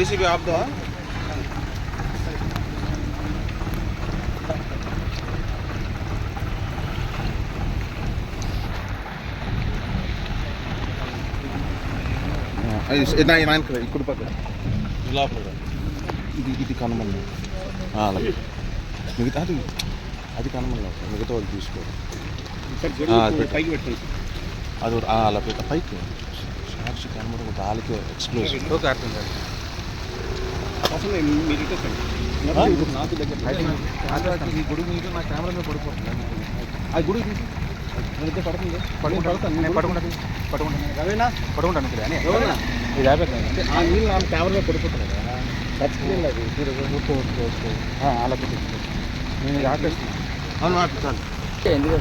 JCB ఆపుదా ఇక్కడ పక్క లోపల ఇది ఇది కనుమల్లి అలాగే మిగతా అది అది కనుమల్లి మిగతా వాళ్ళు తీసుకో ఆ, అది పెట్టు. పైకి పెట్టుకోండి అది అలా పెట్ట పైకి సాక్షి కనుమరు గాలికి ఎక్స్ప్లోజివ్ ఓకే అర్థం కాదు అసలు మీరు ఇట్టేసండి నాకు దగ్గర ఈ గుడి మీద నా కెమెరా మీద పడిపోతుంది ఆ గుడి తీసి నేను పడుతుంది పడుకుంటా పడుతాను నేను పడుకుంటాను పడుకుంటాను రవేనా పడుకుంటాను ఇక్కడ అని ఎవరన్నా? ఇది అయిపోతుంది ఆ నీళ్ళు నా పడిపోతున్నాయి కదా టచ్ స్క్రీన్ అది మీరు ఓకే ఓకే ఓకే అలా పెట్టి నేను ఆపేస్తున్నాను అవును ఎందుకు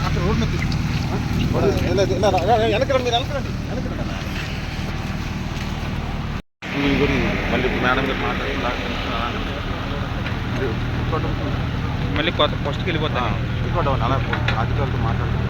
అక్కడ రోడ్ మీద వెనకరండి మీరు వెనకరండి మళ్ళీ మేడం గారు మాట్లాడుతున్నారు మళ్ళీ కొత్త ఫస్ట్కి వెళ్ళిపోతా ఇంకోటి అలా అధికారులతో మాట్లాడుతున్నాం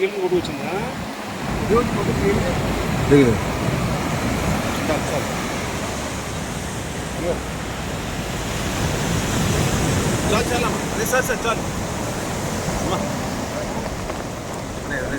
వెళ్ళి కొడుకు వచ్చిందా? చాలు చాలు చాలు అదే సార్ సార్ చాలు. అదే అదే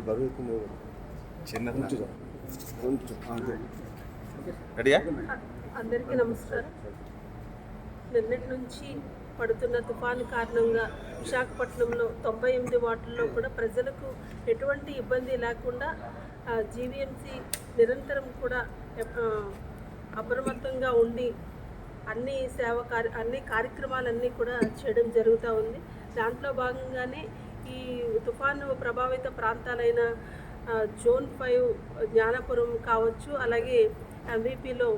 బరువు ఎక్కువ చిన్న రెడీయా? అందరికీ నమస్కారం. నిన్నటి నుంచి పడుతున్న తుఫాను కారణంగా విశాఖపట్నంలో తొంభై ఎనిమిది వార్డుల్లో కూడా ప్రజలకు ఎటువంటి ఇబ్బంది లేకుండా జీవీఎంసీ నిరంతరం కూడా అప్రమత్తంగా ఉండి అన్ని సేవ కార్య అన్ని కార్యక్రమాలన్నీ కూడా చేయడం జరుగుతూ ఉంది. దాంట్లో భాగంగానే ఈ తుఫాను ప్రభావిత ప్రాంతాలైన జోన్ ఫైవ్ జ్ఞానపురం కావచ్చు అలాగే ఎంవీపీలో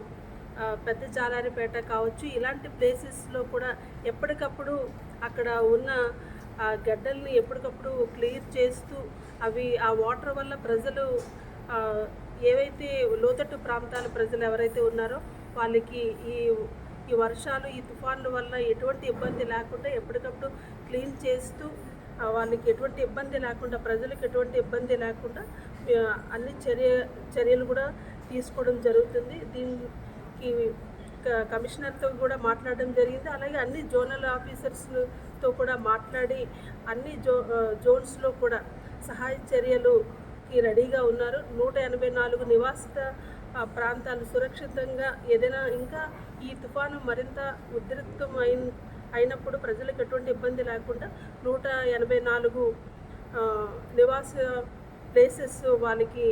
పెద్ద జాలారిపేట కావచ్చు ఇలాంటి ప్లేసెస్లో కూడా ఎప్పటికప్పుడు అక్కడ ఉన్న ఆ గడ్డల్ని ఎప్పటికప్పుడు క్లియర్ చేస్తూ అవి ఆ వాటర్ వల్ల ప్రజలు ఏవైతే లోతట్టు ప్రాంతాల ప్రజలు ఎవరైతే ఉన్నారో వాళ్ళకి ఈ ఈ వర్షాలు ఈ తుఫాన్ల వల్ల ఎటువంటి ఇబ్బంది లేకుండా ఎప్పటికప్పుడు క్లీన్ చేస్తూ వాళ్ళకి ఎటువంటి ఇబ్బంది లేకుండా ప్రజలకు ఎటువంటి ఇబ్బంది లేకుండా అన్ని చర్య చర్యలు కూడా తీసుకోవడం జరుగుతుంది. దీనికి క- కమిషనర్తో కూడా మాట్లాడడం జరిగింది. అలాగే అన్ని జోనల్ ఆఫీసర్స్తో కూడా మాట్లాడి అన్ని జో జోన్స్లో కూడా సహాయ చర్యలు చర్యలుకి రెడీగా ఉన్నారు. నూట ఎనభై నాలుగు నివాసిత ప్రాంతాలు సురక్షితంగా ఏదైనా ఇంకా ఈ తుఫాను మరింత ఉద్రిక్తమైన అయినప్పుడు ప్రజలకు ఎటువంటి ఇబ్బంది లేకుండా నూట ఎనభై నాలుగు నివాస ప్లేసెస్ వాళ్ళకి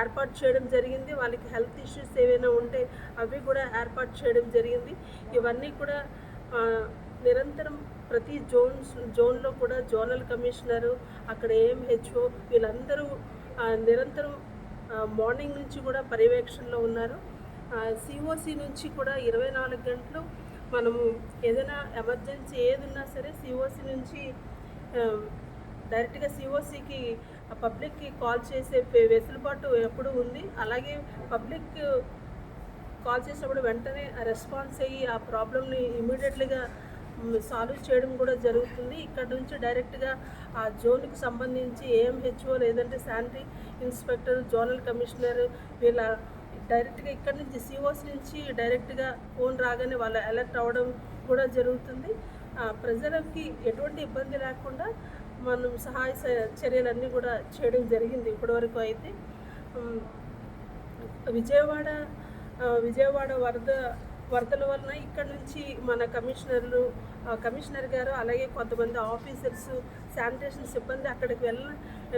ఏర్పాటు చేయడం జరిగింది. వాళ్ళకి హెల్త్ ఇష్యూస్ ఏవైనా ఉంటే అవి కూడా ఏర్పాటు చేయడం జరిగింది. ఇవన్నీ కూడా నిరంతరం ప్రతి జోన్స్ జోన్లో కూడా జోనల్ కమిషనరు అక్కడ ఏఎంహెచ్ఓ వీళ్ళందరూ నిరంతరం మార్నింగ్ నుంచి కూడా పర్యవేక్షణలో ఉన్నారు. సిఓసి నుంచి కూడా ఇరవై నాలుగు గంటలు మనము ఏదైనా ఎమర్జెన్సీ ఏది ఉన్నా సరే సిఓసి నుంచి డైరెక్ట్గా సిఓసికి పబ్లిక్కి కాల్ చేసే వెసులుబాటు ఎప్పుడు ఉంది. అలాగే పబ్లిక్ కాల్ చేసినప్పుడు వెంటనే రెస్పాన్స్ అయ్యి ఆ ప్రాబ్లమ్ని ఇమీడియట్లీగా సాల్వ్ చేయడం కూడా జరుగుతుంది. ఇక్కడ నుంచి డైరెక్ట్గా ఆ జోన్కి సంబంధించి ఏఎంహెచ్ఓ లేదంటే శానిటరీ ఇన్స్పెక్టర్ జోనల్ కమిషనర్ వీళ్ళ డైరెక్ట్గా ఇక్కడ నుంచి సిఓస్ నుంచి డైరెక్ట్గా ఫోన్ రాగానే వాళ్ళ అలర్ట్ అవ్వడం కూడా జరుగుతుంది. ప్రజలకి ఎటువంటి ఇబ్బంది లేకుండా మనం సహాయ చర్యలన్నీ కూడా చేయడం జరిగింది ఇప్పటివరకు అయితే. విజయవాడ విజయవాడ వరద వరదల వలన ఇక్కడ నుంచి మన కమిషనర్లు కమిషనర్ గారు అలాగే కొంతమంది ఆఫీసర్స్ శానిటేషన్ సిబ్బంది అక్కడికి వెళ్ళ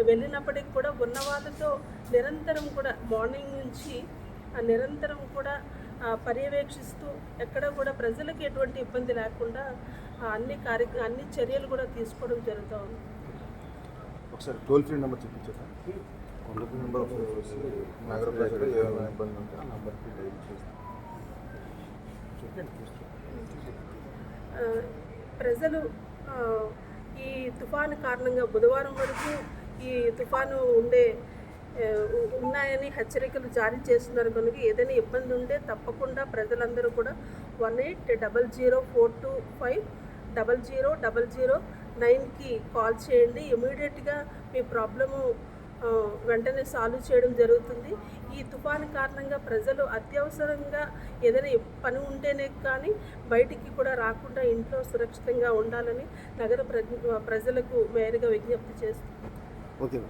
వెళ్ళినప్పటికి కూడా ఉన్న వాళ్ళతో నిరంతరం కూడా మార్నింగ్ నుంచి ఆ, నిరంతరం కూడా పర్యవేక్షిస్తూ ఎక్కడ కూడా ప్రజలకు ఎటువంటి ఇబ్బంది లేకుండా ఆ, అన్ని కార్య అన్ని చర్యలు కూడా తీసుకోవడం జరుగుతూ ఉంది ఒకసారి toll free number toll free number నగర ప్రజలు ఏమైనా ఇబ్బంది ఉంటే ఆ నెంబర్కి డైల్ చేస్తాం. ప్రజలు ఈ తుఫాను కారణంగా బుధవారం వరకు ఈ తుఫాను ఉండే ఉన్నాయని హెచ్చరికలు జారీ చేస్తున్నారు. కనుక ఏదైనా ఇబ్బంది ఉంటే తప్పకుండా ప్రజలందరూ కూడా one eight double zero four two five double zero double zero నైన్కి కాల్ చేయండి. ఇమీడియట్గా మీ ప్రాబ్లము వెంటనే సాల్వ్ చేయడం జరుగుతుంది. ఈ తుఫాను కారణంగా ప్రజలు అత్యవసరంగా ఏదైనా పని ఉంటేనే కానీ బయటికి కూడా రాకుండా ఇంట్లో సురక్షితంగా ఉండాలని నగర ప్ర ప్రజలకు మేరగా విజ్ఞప్తి చేస్తుంది ఓకే